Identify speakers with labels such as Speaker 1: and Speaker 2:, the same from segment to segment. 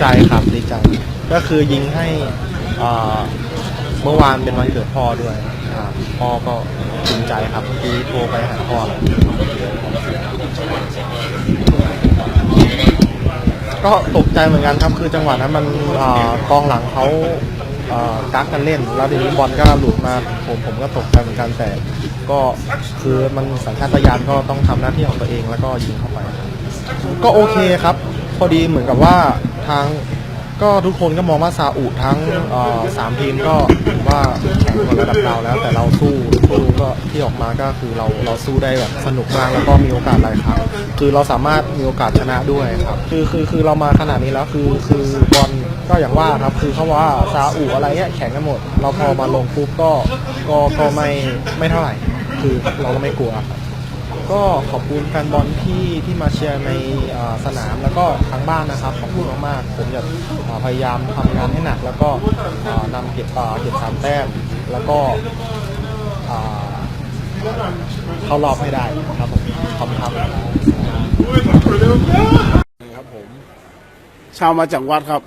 Speaker 1: ใจครับดีใจ ก็คือยิงให้เมื่อวานเป็นวันเกิดพ่อด้วยพ่อก็ภูมิใจครับเมื่อกี้โทรไปหาพ่อก็ตกใจเหมือนกันครับคือจังหวะนั้นมันกองหลังเขาอ่ากักกันเล่น แล้วทีนี้บอลก็หลุดมาผมผมก็ตกใจเหมือนกันแต่ก็คือมันสัญชาตญาณก็ต้องทำหน้าที่ของตัวเองแล้วก็ยิงเข้าไป ก็โอเคครับ พอดีเหมือนกับว่าทางก็ทุกคนก็มองว่าซาอุทั้งเอ่อสามทีมก็ถือว่าแข่งกว่าระดับเราแล้ว แต่เราสู้สู้ก็ที่ออกมาก็คือเราเราสู้ได้แบบสนุกมากแล้วก็มีโอกาสหลายครั้งคือเราสามารถมีโอกาสชนะด้วยครับคือคือคือเรามาขนาดนี้แล้วคือคือบอลก็อย่างว่าครับคือเขาว่าซาอุอะไรเงี้ยแข่งกันหมด เราพอมาลงปุ๊บก็ก็ก็ไม่ไม่เท่าไหร่ คือเราก็ไม่กลัวครับ ก็ขอบคุณแฟนบอลที่ที่มาเชียร์ในเอ่อสนามแล้วก็ทางบ้านนะครับขอบคุณมากๆผมจะเอ่อพยายามทำงานให้หนัก แล้วก็เอ่อนำเก็บเอ่อเก็บสามแต้มแล้วก็เอ่อเข้ารอบให้ได้ครับผมขอบคุณครับ
Speaker 2: ครับผม
Speaker 3: ชาวมาจากวัดครับ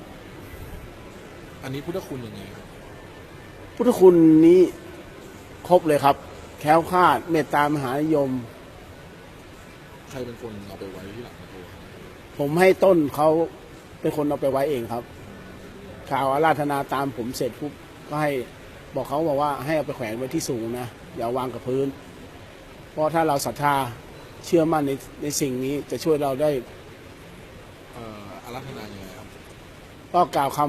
Speaker 2: อันนี้พุทธคุณยังไงครับ
Speaker 3: พุทธคุณนี้ครบเลยครับ แคล้วคลาดเมตตามหานิยม
Speaker 2: ใครเป็นคนเอาไปไว้ที่หลังประตู
Speaker 3: ผมให้ต้นเขาเป็นคนเอาไปไว้เองครับข่าวอาราธนาตามผมเสร็จปุ๊บก็ให้บอกเขาบอกว่าให้เอาไปแขวนไว้ที่สูงนะอย่าวางกับพื้น เพราะถ้าเราศรัทธาเชื่อมั่นในในสิ่งนี้จะช่วยเราได้
Speaker 2: เอ่ออารัธนายังไงครับ
Speaker 3: ก็กล่าวค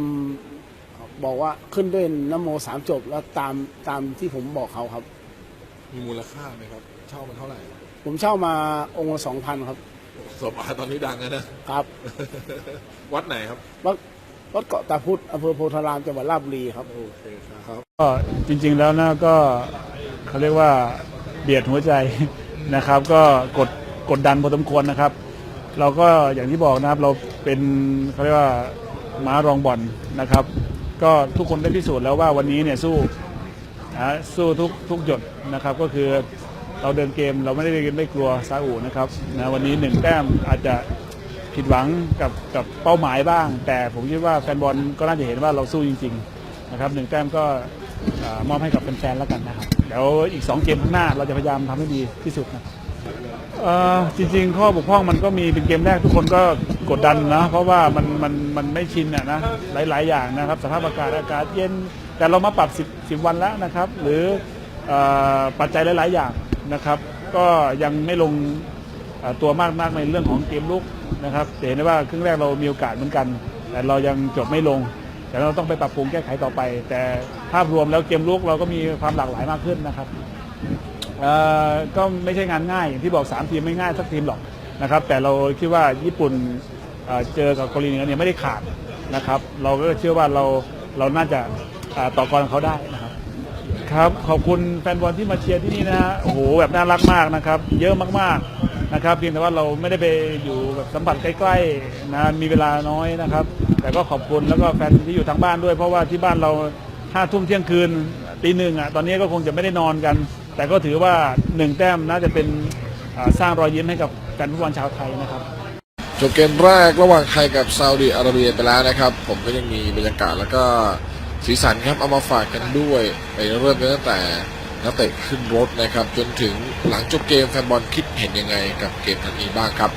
Speaker 3: ำบอกว่าขึ้นด้วยนโมสามจบแล้วตามตามที่ผมบอกเขาครับ
Speaker 2: มีมูลค่าไหมครับ เช่ามันเท่าไหร่
Speaker 3: ผมเช่ามาองค์ละสองพันครับ
Speaker 2: สบายตอนนี้ดังนะนะ
Speaker 3: ครับ
Speaker 2: วัดไหนครับ
Speaker 3: วัดวัดเกาะตาพุธอำเภอโพธารามจังหวัดราชบุรีครับ
Speaker 2: โอเคครับ
Speaker 4: ก็จริงๆแล้วนะก็เขาเรียกว่าเบียดหัวใจนะครับ ก็กดกดดันพอสมควรนะครับ เราก็อย่างที่บอกนะครับเราเป็นเขาเรียกว่าม้ารองบอลนะครับ ก็ทุกคนได้พิสูจน์แล้วว่าวันนี้เนี่ยสู้นะสู้ทุกทุกหยดนะครับ ก็คือ เราเดินเกมเราไม่ได้ไม่กลัวซาอุนะครับนะวันนี้หนึ่งแต้มอาจจะผิดหวังกับกับเป้าหมายบ้าง แต่ผมคิดว่าแฟนบอลก็น่าจะเห็นว่าเราสู้จริง ๆ นะครับหนึ่งแต้มก็มอบให้กับแฟนๆแล้วกันนะครับเดี๋ยวอีก 2 เกมข้างหน้าเราจะพยายามทำให้ดีที่สุดนะจริงๆ ข้อบกพร่องมันก็มีเป็นเกมแรกทุกคนก็กดดันนะเพราะว่ามันมันมันไม่ชินอะนะหลายๆ อย่างนะครับสภาพอากาศอากาศเย็นแต่เรามาปรับ 10 10 วันแล้วนะครับ หรืออปัจจัยหลาย ๆ อย่าง นะครับ ก็ยังไม่ลงตัวมากมากในเรื่องของเกมลุกนะครับเห็นได้ว่าครึ่งแรกเรามีโอกาสเหมือนกัน แต่เรายังจบไม่ลง แต่เราต้องไปปรับปรุงแก้ไขต่อไป แต่ภาพรวมแล้วเกมลุกเราก็มีความหลากหลายมากขึ้นนะครับก็ไม่ใช่งานง่ายอย่างที่บอก 3 ทีมไม่ง่ายสักทีมหรอกนะครับ แต่เราคิดว่าญี่ปุ่นเจอกับเกาหลีเหนือเนี่ยไม่ได้ขาดนะครับ เราก็เชื่อว่าเราเราน่าจะต่อกรเขาได้นะ ครับ ขอบคุณแฟนบอลที่มาเชียร์ที่นี่นะฮะโอ้โหแบบน่ารักมากนะครับ เยอะมากๆนะครับเพียงแต่ว่าเราไม่ได้ไปอยู่แบบสัมผัสใกล้ๆนะมีเวลาน้อยนะครับ แต่ก็ขอบคุณแล้วก็แฟนที่อยู่ทางบ้านด้วย เพราะว่าที่บ้านเราห้าทุ่มเที่ยงคืนตีหนึ่งอะตอนนี้ก็คงจะไม่ได้นอนกัน แต่ก็ถือว่าหนึ่งแต้มน่าจะเป็นอ่าสร้างรอยยิ้มให้กับแฟนฟุตบอลชาวไทยนะครับ
Speaker 2: จบเกมแรกระหว่างไทยกับซาอุดิอาระเบียไปแล้วนะครับ ผมก็ยังมีบรรยากาศแล้วก็ สีสันครับเอามาฝากกันด้วยไปเริ่มตั้งแต่นักเตะขึ้นรถนะครับ จนถึงหลังจบเกมแฟนบอลคิดเห็นยังไงกับเกมทันนี้บ้างครับ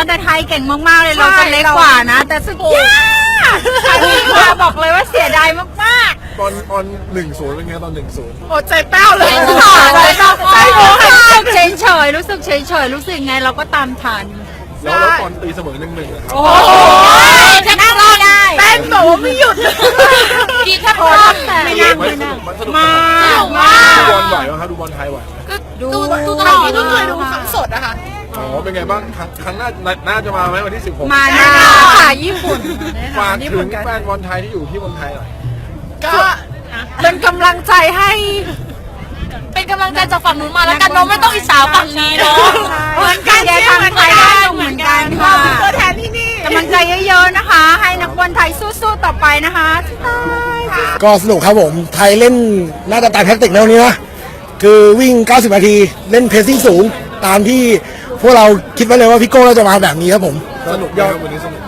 Speaker 5: อเสมอแต่ไทยเก่งมากๆเลยเราจะเล็กกว่านะ แต่สุดยอดอันนี้ค่ะบอกเลยว่าเสียดายมาก
Speaker 2: ตอนตอนหนึ่งศูนย์เป็นไงตอนหนึ่งศูนย์
Speaker 5: ๆโอ้ใจแป้วเลยค่ะใจแป้วใจโอ้ค่ะเฉยเฉยๆรู้สึกเฉยเฉยๆรู้สึกไงเราก็ตามทัน
Speaker 2: แล้วแล้วตอนตีเสมอหนึ่งหนึ่งครับ
Speaker 5: โอ้ยจะนั่งไม่ได้ แป้งบอกว่าไม่หยุดกีแทบพอแต่ไม่นั่งไม่นั่ง
Speaker 2: มันสนุก
Speaker 5: มา
Speaker 2: มา
Speaker 5: มา
Speaker 2: ดูบอลไหวไหมครับดูบอลไทยไหวไหม
Speaker 5: ดูดูตลอดดูเลยดูครั้งสด
Speaker 2: อ๋อเป็นไงบ้างครั้งครั้งหน้าน่าจะมาไหมวันที่ 16
Speaker 5: มาแน่ค่ะญี่ปุ่น
Speaker 2: ฝากถึงแฟนบอลไทยที่อยู่ที่เมืองไทยหน่อย
Speaker 5: ก็เป็นกำลังใจให้ เป็นกำลังใจจากฝั่งนู้นมาแล้วกันเนาะไม่ต้องอิจฉาฝั่งนี้เนาะเหมือนกันแย่ทางไทยได้เหมือนกันค่ะตัวแทนที่นี่กำลังใจเยอะๆนะคะ ให้นักบอลไทยสู้ๆต่อไปนะคะตายค่ะ
Speaker 6: ก็สนุกครับผมไทยเล่นน่าจะตามแท็กติกแล้วนี้นะ คือวิ่ง 90 นาที เล่นเพสซิ่งสูง ตามที่พวกเราคิดไว้เลยว่าพี่โก้เราจะมาแบบนี้ครับผม
Speaker 2: สนุกยอดวันนี้สนุก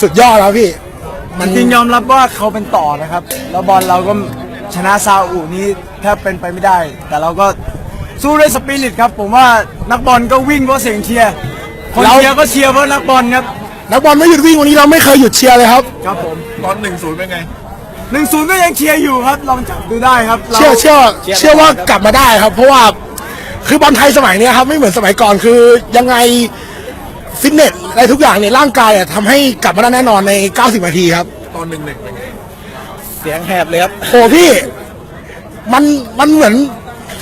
Speaker 6: สุดยอดแล้วพี่ มัน
Speaker 7: จริงๆยอมรับว่าเขาเป็นต่อนะครับ แล้วบอลเราก็ชนะซาอุนี้แทบเป็นไปไม่ได้ แต่เราก็สู้ด้วยสปิริตครับ ผมว่านักบอลก็วิ่งเพราะเสียงเชียร์คน
Speaker 6: เรา
Speaker 7: เชียร์ก็เชียร์เพราะนักบอลครับ
Speaker 6: นักบอลไม่หยุดวิ่งวันนี้เราไม่เคยหยุดเชียร์เลยครับ
Speaker 7: ครับผม
Speaker 2: ตอนหนึ่งศูนย์เป็นไง
Speaker 7: หนึ่งศูนย์ก็ยังเชียร์อยู่ครับ ลองจับดูได้ครับรา
Speaker 6: เชื่อเชื่อเชื่อว่ากลับมาได้ครับ เพราะว่าคือบอลไทยสมัยเนี้ยครับไม่เหมือนสมัยก่อนคือยังไงฟิตเนสอะไรทุกอย่างเนี่ยร่างกายอะทำให้กลับมาได้แน่นอนใน 90 นาทีครับ
Speaker 2: ตอนหนึ่งหนึ่งเป็นไง
Speaker 7: เสียงแหบเลยครับ
Speaker 6: โอ้พี่มันมันเหมือน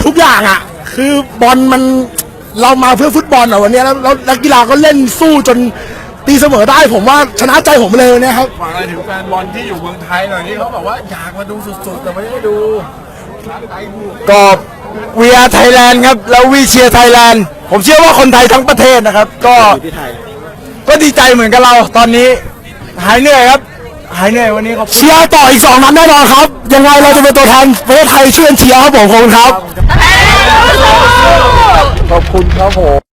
Speaker 6: ทุกอย่างอะคือบอลมันเรามาเพื่อฟุตบอลอะวันเนี้ยแล้วแล้วนักกีฬาก็เล่นสู้จน ตีเสมอได้ผมว่าชนะใจผมเลยวันเนี้ยครับ
Speaker 2: ฝากอะไรถึงแฟนบอลที่อยู่เมืองไทยหน่อยที่เขาบอกว่าอยากมาดูสุดๆ แต่ไม่ได้ดู
Speaker 7: ก็เวียไทยแลนด์ครับ แล้ววีเชียร์ไทยแลนด์ผมเชื่อว่าคนไทยทั้งประเทศนะครับ ก็ก็ดีใจเหมือนกับเราตอนนี้ หายเหนื่อยครับ หายเหนื่อยวันนี้ขอบคุณ
Speaker 6: เชียร์ต่ออีกสองนัดแน่นอนครับ ยังไงเราจะเป็นตัวแทนประเทศไทยช่วยกันเชียร์ครับผมขอบคุณครับ
Speaker 7: ขอบคุณครับผม